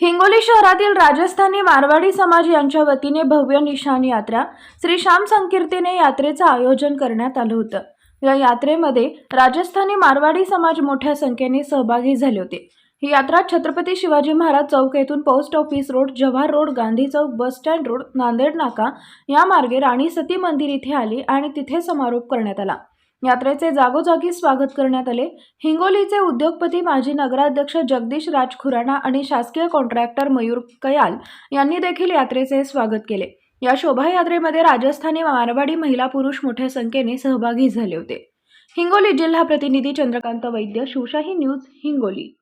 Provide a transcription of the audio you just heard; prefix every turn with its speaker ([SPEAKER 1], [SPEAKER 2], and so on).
[SPEAKER 1] हिंगोली शहरातील राजस्थानी मारवाडी समाज यांच्या वतीने भव्य निशाण यात्रा श्री श्याम संकीर्तीने यात्रेचं आयोजन करण्यात आलं होतं. या यात्रेमध्ये राजस्थानी मारवाडी समाज मोठ्या संख्येने सहभागी झाले होते. ही यात्रा छत्रपती शिवाजी महाराज चौक येथून post office road Jawhar road Gandhi चौक बस स्टँड रोड नांदेड नाका या मार्गे राणी सती मंदिर इथे आली आणि तिथे समारोप करण्यात आला. यात्रेचे जागोजागी स्वागत करण्यात आले. हिंगोलीचे उद्योगपती माजी नगराध्यक्ष जगदीश राज खुराणा आणि शासकीय कॉन्ट्रॅक्टर मयूर कयाल यांनी देखील यात्रेचे स्वागत केले. या शोभायात्रेमध्ये राजस्थानी मारवाडी महिला पुरुष मोठ्या संख्येने सहभागी झाले होते. हिंगोली जिल्हा प्रतिनिधी चंद्रकांत वैद्य शिवशाही न्यूज हिंगोली.